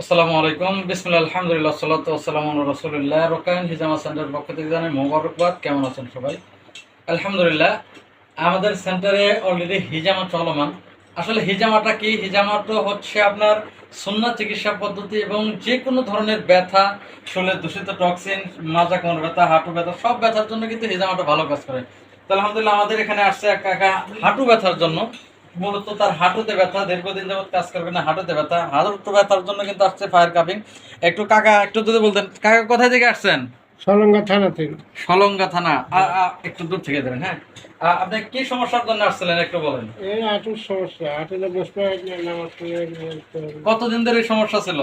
আসসালামু আলাইকুম। বিসমুল্লাহ, আলহামদুলিল্লাহ সাল্লাতু ওয়াসসালামু আলা রাসূলিল্লাহ। রোকায়ন হিজামা সেন্টার পক্ষ থেকে জানাই মোবারকবাদ। কেমন আছেন সবাই? আলহামদুলিল্লাহ, আমাদের সেন্টারে অলরেডি হিজামা চলমান। আসলে হিজামাটা কি? হিজামাটা হচ্ছে আপনার সুন্নাত চিকিৎসা পদ্ধতি এবং যে কোনো ধরনের ব্যথা শরীরের দূষিত টক্সিন মাজা কোমর ব্যথা, হাঁটু ব্যথা, সব ব্যথার জন্য কিন্তু হিজামাটা ভালো কাজ করে। তো আলহামদুলিল্লাহ, আমাদের এখানে আসছে এক কাকা হাঁটু ব্যথার জন্য। মূলত তার হাঁটুতে ব্যথা দীর্ঘদিন যাবত কাজ করবে না হাঁটুতে ব্যথা হাঁটু ব্যথার জন্য কিন্তু আসছে ফায়ার কাপিং একটু কাকা একটু যদি বলতেন কাকা কোথায় থেকে আসছেন? সলঙ্গা থানা থেকে। সলঙ্গা থানা। একটু দূর থেকে দেবেন হ্যাঁ। আপনি কি সমস্যার জন্য আসছিলেন একটু বলেন। এই হাঁটুর সমস্যা হাঁটুতে বসতে। কতদিন ধরে এই সমস্যা ছিল?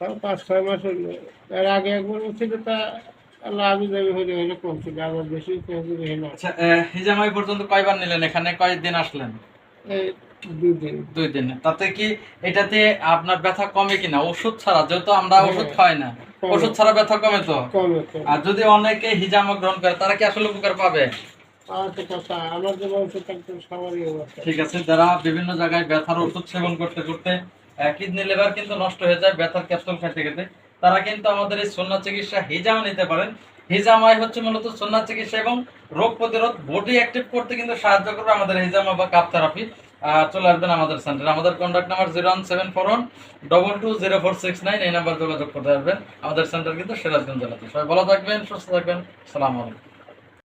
তাও পাঁচ ছয় মাস হলো। এর আগে একবার ছিল তা আল্লাহ আমি হলে হলে কমছিল আবার বেশি আচ্ছা হিজামাই পর্যন্ত কয়বার নিলেন এখানে? কয়দিন আসলেন? দুই দিন। তাতে কি এটাতে আপনার ব্যথা কমে কিনা? ওষুধ ছাড়া যেহেতু আমরা হ্যাঁ। ওষুধ খাই না। ওষুধ ছাড়া ব্যথা কমে তো? আর যদি অনেকে হিজামা গ্রহণ করে তারা কি আসলে উপকার পাবে? ঠিক আছে যারা বিভিন্ন জায়গায় ব্যথার ওষুধ সেবন করতে করতে কিডনি লিভার কিন্তু নষ্ট হয়ে যায় ব্যথার ক্যাপসুল খেতে খেতে তারা কিন্তু আমাদের এই সন্ন্যাস চিকিৎসা হিজামা নিতে পারেন। হিজামাই হচ্ছে মূলত সন্ন্যাস চিকিৎসা এবং রোগ প্রতিরোধ বডি অ্যাক্টিভ করতে কিন্তু সাহায্য করবে আমাদের হিজামা বা কাপ থেরাপি চলে আসবেন আমাদের সেন্টার আমাদের contact number zero one seven four one double two zero four six nine এই নাম্বার যোগাযোগ করতে পারবেন আমাদের সেন্টার কিন্তু সিরাজগঞ্জ জেলাতে। সবাই ভালো থাকবেন, সুস্থ থাকবেন। সালাম আলাইকুম।